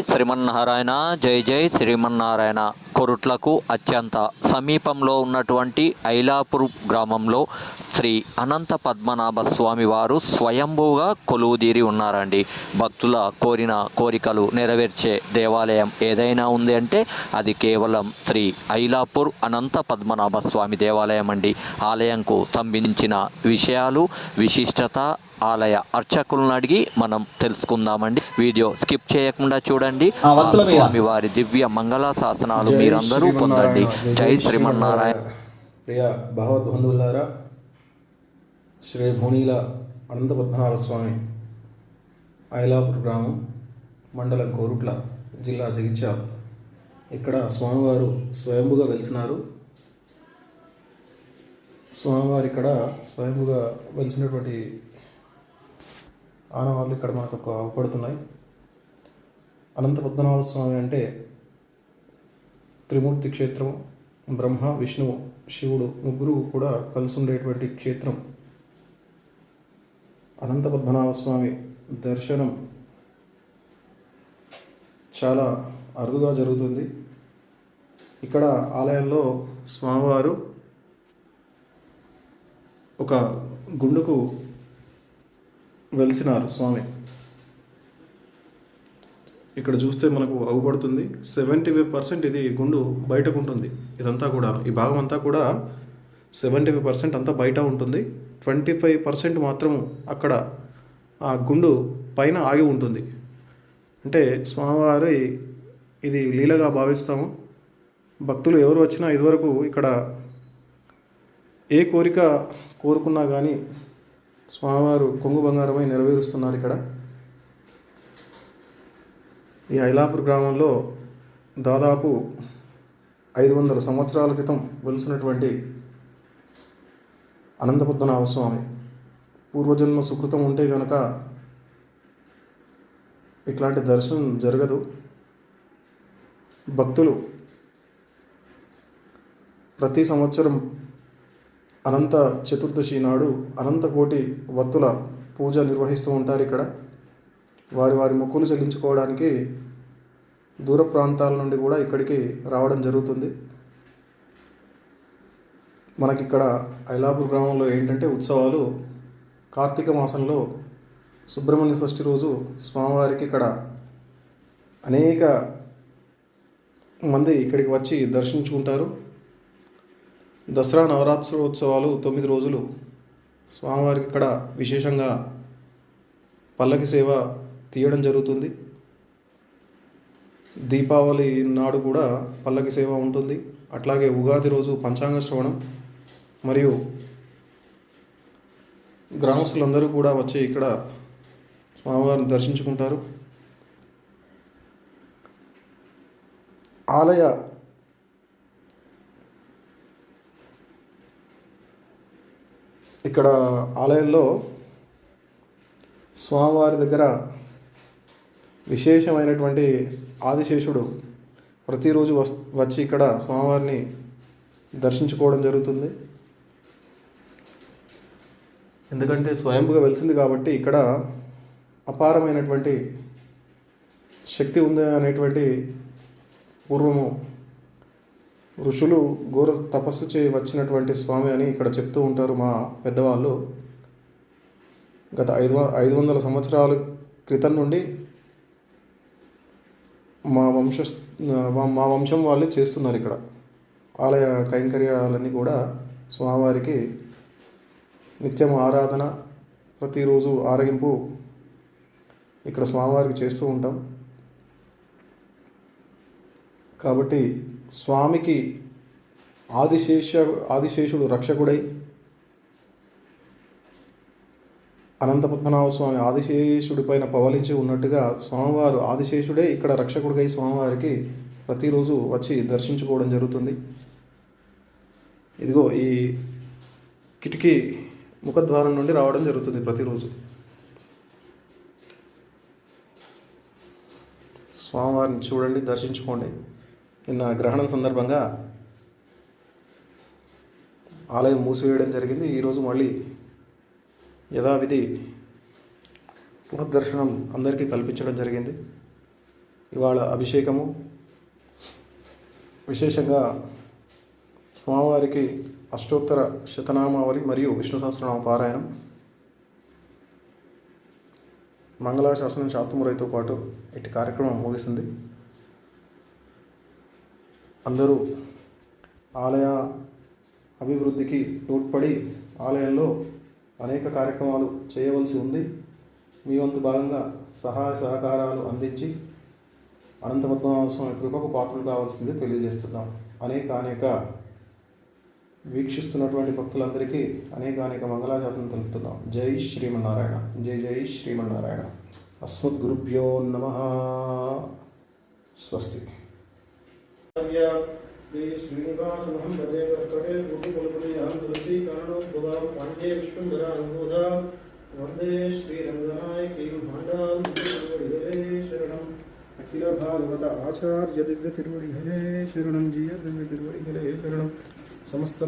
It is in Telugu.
శ్రీమన్నారాయణ జై జై శ్రీమన్నారాయణ కొరుట్లకు అత్యంత సమీపంలో ఉన్నటువంటి ఐలాపూర్ గ్రామంలో శ్రీ అనంత పద్మనాభ స్వామి వారు స్వయంభూగా కొలువుదీరి ఉన్నారండి. భక్తుల కోరిన కోరికలు నెరవేర్చే దేవాలయం ఏదైనా ఉంది అంటే అది కేవలం శ్రీ ఐలాపూర్ అనంత పద్మనాభ స్వామి దేవాలయం అండి ఆలయంకు సంబంధించిన విషయాలు విశిష్టత ఆలయ అర్చకులను అడిగి మనం తెలుసుకుందామండి. వీడియో స్కిప్ చేయకుండా చూడండి. స్వామి వారి దివ్య మంగళ శాసనాలు మీరందరూ పొందండి. జై శ్రీమన్నారాయణ. ప్రియ భగవద్బంధువులారా శ్రీ భూనీల అనంత పద్మనాభ స్వామి ఐలాపూర్ గ్రామం మండలం కోరుట్ల జిల్లా జగిత్యాల. ఇక్కడ స్వామివారు స్వయంభుగా వెలిసినారు. స్వామివారు ఇక్కడ స్వయంభుగా వెలిసినటువంటి ఆనవాళ్ళు ఇక్కడ మనకు ఒక అవపడుతున్నాయి. అనంత పద్మనాభ స్వామి అంటే త్రిమూర్తి క్షేత్రం బ్రహ్మ విష్ణువు శివుడు ముగ్గురు కూడా కలిసి ఉండేటువంటి క్షేత్రం. అనంత పద్మనాభ స్వామి దర్శనం చాలా అరుదుగా జరుగుతుంది. ఇక్కడ ఆలయంలో స్వామివారు ఒక గుండుకు వెలిసినారు స్వామి. ఇక్కడ చూస్తే మనకు అవుపడుతుంది. సెవెంటీ ఫైవ్ పర్సెంట్ ఇది గుండు బయటకు ఉంటుంది. ఇదంతా కూడా ఈ భాగం అంతా కూడా సెవెంటీ ఫైవ్ పర్సెంట్ అంతా బయట ఉంటుంది. ట్వంటీ ఫైవ్ పర్సెంట్ మాత్రం అక్కడ ఆ గుండు పైన ఆగి ఉంటుంది. అంటే స్వామివారి ఇది లీలగా భావిస్తాము. భక్తులు ఎవరు వచ్చినా ఇదివరకు ఇక్కడ ఏ కోరిక కోరుకున్నా కానీ స్వామివారు కొంగు బంగారమై నెరవేరుస్తున్నారు ఇక్కడ. ఈ ఐలాపూర్ గ్రామంలో దాదాపు ఐదు వందల సంవత్సరాల క్రితం వెలిసినటువంటి అనంతపద్మనాభ స్వామి. పూర్వజన్మ సుకృతం ఉంటే కనుక ఇట్లాంటి దర్శనం జరగదు. భక్తులు ప్రతి సంవత్సరం అనంత చతుర్దశి నాడు అనంతకోటి వత్తుల పూజ నిర్వహిస్తూ ఉంటారు ఇక్కడ. వారి వారి మొక్కులు చెల్లించుకోవడానికి దూర ప్రాంతాల నుండి కూడా ఇక్కడికి రావడం జరుగుతుంది. మనకిక్కడ ఐలాపూర్ గ్రామంలో ఏంటంటే ఉత్సవాలు కార్తీక మాసంలో సుబ్రహ్మణ్య షష్ఠి రోజు స్వామివారికి ఇక్కడ అనేక మంది ఇక్కడికి వచ్చి దర్శించుకుంటారు. దసరా నవరాత్రోత్సవాలు తొమ్మిది రోజులు. స్వామివారికి ఇక్కడ విశేషంగా పల్లకి సేవ తీయడం జరుగుతుంది. దీపావళి నాడు కూడా పల్లకి సేవ ఉంటుంది. అట్లాగే ఉగాది రోజు పంచాంగ శ్రవణం మరియు గ్రామస్తులందరూ కూడా వచ్చి ఇక్కడ స్వామివారిని దర్శించుకుంటారు. ఆలయ ఇక్కడ ఆలయంలో స్వామివారి దగ్గర విశేషమైనటువంటి ఆదిశేషుడు ప్రతిరోజు వస్ వచ్చి ఇక్కడ స్వామివారిని దర్శించుకోవడం జరుగుతుంది. ఎందుకంటే స్వయంగా వెలిసింది కాబట్టి ఇక్కడ అపారమైనటువంటి శక్తి ఉంది అనేటువంటి పూర్వము ఋషులు ఘోర తపస్సు చేయి వచ్చినటువంటి స్వామి అని ఇక్కడ చెప్తూ ఉంటారు మా పెద్దవాళ్ళు. గత ఐదు ఐదు వందల సంవత్సరాల క్రితం నుండి మా వంశ మా- మా వంశం వాళ్ళే చేస్తున్నారు ఇక్కడ. ఆలయ కైంకర్యాలన్నీ కూడా స్వామివారికి నిత్యం ఆరాధన ప్రతిరోజు ఆరగింపు ఇక్కడ స్వామివారికి చేస్తూ ఉంటాం. కాబట్టి స్వామికి ఆదిశేష ఆదిశేషుడు రక్షకుడై అనంత పద్మనాభ స్వామి ఆదిశేషుడి పైన పవలించి ఉన్నట్టుగా స్వామివారు ఆదిశేషుడే ఇక్కడ రక్షకుడిగా స్వామివారికి ప్రతిరోజు వచ్చి దర్శించుకోవడం జరుగుతుంది. ఇదిగో ఈ కిటికీ ముఖద్వారం నుండి రావడం జరుగుతుంది ప్రతిరోజు. స్వామివారిని చూడండి దర్శించుకోండి. నిన్న గ్రహణం సందర్భంగా ఆలయం మూసివేయడం జరిగింది. ఈరోజు మళ్ళీ యథావిధి పునర్దర్శనం అందరికీ కల్పించడం జరిగింది. ఇవాళ అభిషేకము విశేషంగా స్వామివారికి అష్టోత్తర శతనామావళి మరియు విష్ణు సహస్రనామ పారాయణం మంగళాశాసనం శాతమురైతో పాటు ఇటు కార్యక్రమం ముగిసింది. అందరూ ఆలయ అభివృద్ధికి తోడ్పడి ఆలయంలో అనేక కార్యక్రమాలు చేయవలసి ఉంది. మీ వంతు భాగంగా సహాయ సహకారాలు అందించి అనంత పద్మనాభ స్వామి కృపకు పాత్రలు కావాల్సింది తెలియజేస్తున్నాం. అనేక అనేక వీక్షిస్తున్నటువంటి భక్తులందరికీ అనేక అనేక మంగళాశాసనం తెలుపుతున్నాం. జై శ్రీమన్నారాయణ. జై జై శ్రీమన్నారాయణ. అస్మద్గురుభ్యో నమ. స్వస్తి. శ్రీ శ్రీనివాసమహం భజే కర్కటే గురుకులపునీయాం తులసీ కారణోద్భవాం పాండే విశ్వంధర అనుబోధ వందే శ్రీరంగనాయకీం భాండాం తిరువడిగలే శరణం అఖిల భాగవత ఆచార్య దివ్య తిరువడిగలే శరణం జీయ దివ్య తిరువడిగలే శరణం సమస్త